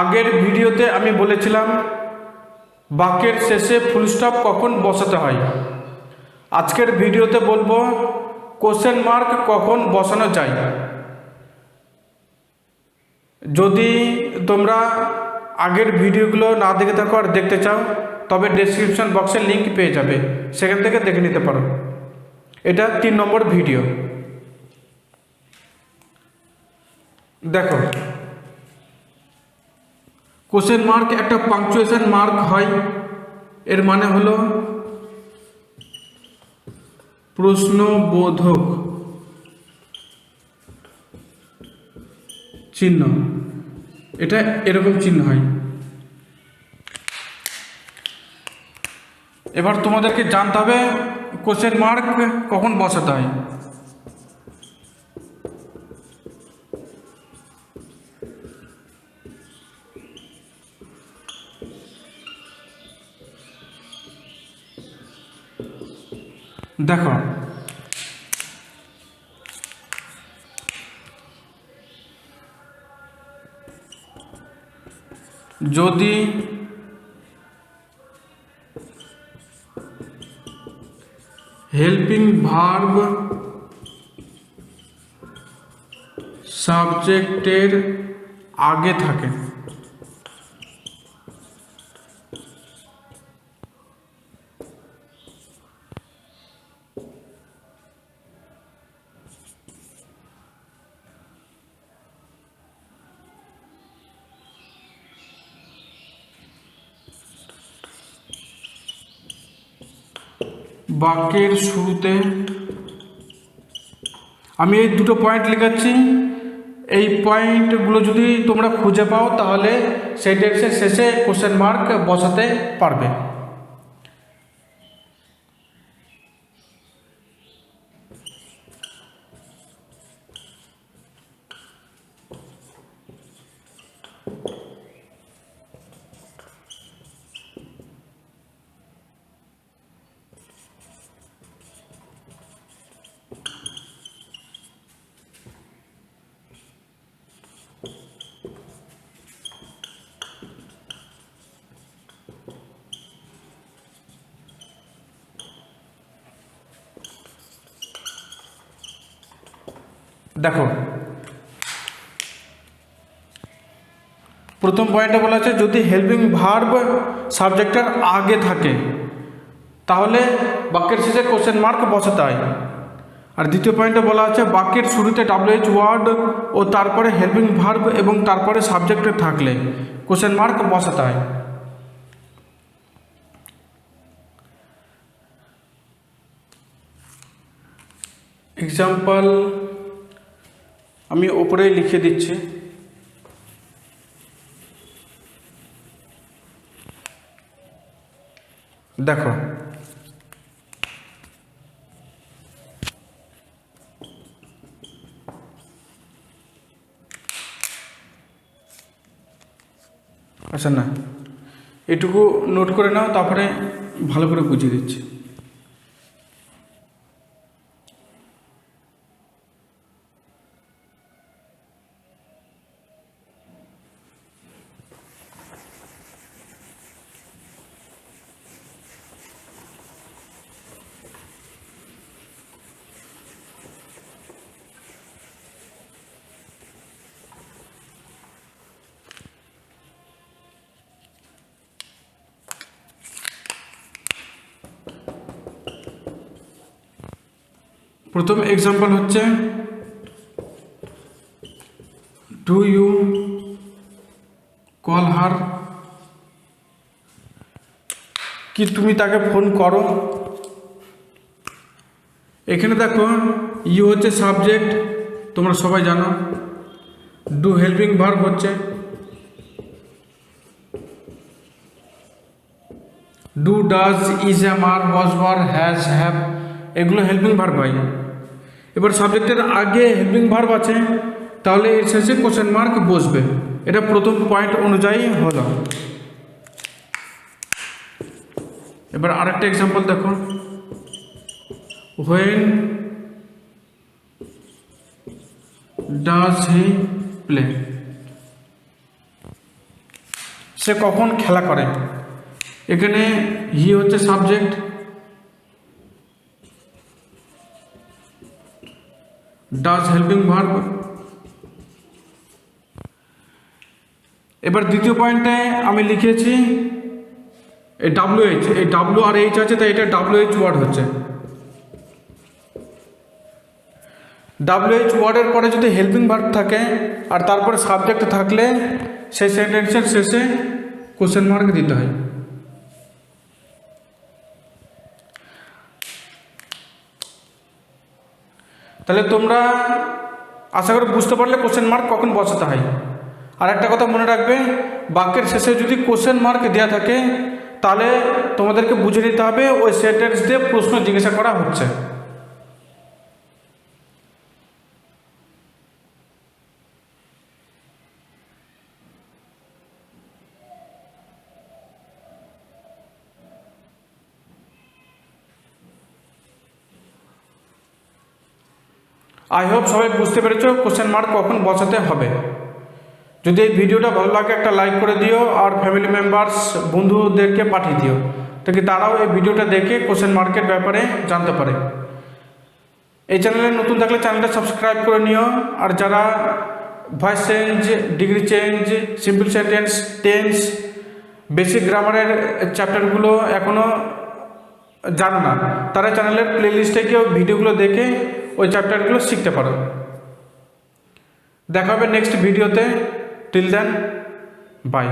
আগের ভিডিওতে আমি বলেছিলাম, বাক্যের শেষে ফুল স্টপ কখন বসাতে হয়। আজকের ভিডিওতে বলব কোশ্চেন মার্ক কখন বসানো যায়। যদি তোমরা আগের ভিডিওগুলো না দেখে থাকো আর দেখতে চাও, তবে ডেসক্রিপশন বক্সে লিংক পেয়ে যাবে। সেখান থেকে দেখে নিতে পারো। এটা তিন নম্বর ভিডিও দেখো কোশ্চেন মার্ক একটা পাংচুয়েশন মার্ক হয়। এর মানে হলো প্রশ্নবোধক চিহ্ন। এটা এরকম চিহ্ন হয়। এবার তোমাদেরকে জানতে হবে কোশ্চেন মার্ক কখন বসাতে হয়? দেখো। যদি হেল্পিং ভার্ব সাবজেক্টের আগে থাকে বাক্যের শুরুতে আমি এই দুটো পয়েন্ট লিখাচ্ছি। এই পয়েন্টগুলো যদি তোমরা খুঁজে পাও, তাহলে সেন্টেন্সের শেষে কোশ্চেন মার্ক বসাতে পারবে। দেখো। প্রথম পয়েন্টে বলা আছে, যদি হেল্পিং ভার্ব সাবজেক্টের আগে থাকে, তাহলে বাক্যের শেষে কোশ্চেন মার্ক বসাতে হয়। আর দ্বিতীয় পয়েন্টে বলা আছে, বাক্যের শুরুতে ডাব্লিউএইচ ওয়ার্ড ও তারপরে হেল্পিং ভার্ব এবং তারপরে সাবজেক্টে থাকলে কোশ্চেন মার্ক বসাতে হয়। এক্সাম্পল আমি ওপরেই লিখে দিচ্ছি। দেখো। আচ্ছা না, এটুকু নোট করে নাও, তারপরে ভালো করে বুঝিয়ে দিচ্ছি। প্রথম এক্সাম্পল হচ্ছে ডু ইউ কল হার কি তুমি তাকে ফোন করো? এখানে দেখো ইউ হচ্ছে সাবজেক্ট তোমরা সবাই জানো। ডু হেল্পিং ভার্ব হচ্ছে। Do does is am are was were has have এগুলো হেল্পিং ভার্ব হয়। এবার সাবজেক্টের আগে হেল্পিং ভার্ব আছে, তাহলে এর শেষে কোশ্চেন মার্ক বসবে। এটা প্রথম পয়েন্ট অনুযায়ী হলো। এবার আরেকটা এক্সাম্পল দেখো। হোয়েন ডাজ হি প্লে সে কখন খেলা করে? এখানে হি হচ্ছে সাবজেক্ট ডাজ হেল্পিং ভার্ব এবার দ্বিতীয় পয়েন্টে আমি লিখেছি এই ডাব্লিউ এইচ এই ডাব্লিউ আর এইচ আছে, তাই এটা ডাব্লিউ এইচ ওয়ার্ড হচ্ছে। ডাব্লিউ এইচ ওয়ার্ডের পরে যদি হেল্পিং ভার্ব থাকে, আর তারপরে সাবজেক্ট থাকলে, সেই সেন্টেন্সের শেষে কোশ্চেন মার্ক দিতে হয়। তাহলে তোমরা আশা করি বুঝতে পারলে কোশ্চেন মার্ক কখন বসাতে হয়। আর একটা কথা মনে রাখবে, বাক্যের শেষে যদি কোশ্চেন মার্ক দেওয়া থাকে, তাহলে তোমাদেরকে বুঝে নিতে হবে ওই সেন্টেন্স দিয়ে প্রশ্ন জিজ্ঞাসা করা হচ্ছে। আই হোপ সবাই বুঝতে পেরেছ কোশ্চেন মার্ক কখন বসাতে হবে। যদি এই ভিডিওটা ভালো লাগে একটা লাইক করে দিও আর ফ্যামিলি মেম্বার্স বন্ধুদেরকে পাঠিয়ে দিও তাকে তারাও এই ভিডিওটা দেখে কোশ্চেন মার্কের ব্যাপারে জানতে পারে। এই চ্যানেলে নতুন থাকলে চ্যানেলটা সাবস্ক্রাইব করে নিও, আর যারা voice change degree change simple sentence tense basic গ্রামারের চ্যাপ্টারগুলো এখনও জানো না, তারা চ্যানেলের প্লেলিস্টে গিয়েও ভিডিওগুলো দেখে ওই চ্যাপ্টারগুলো শিখতে পারো। দেখা হবে নেক্সট ভিডিওতে টিল দেন বাই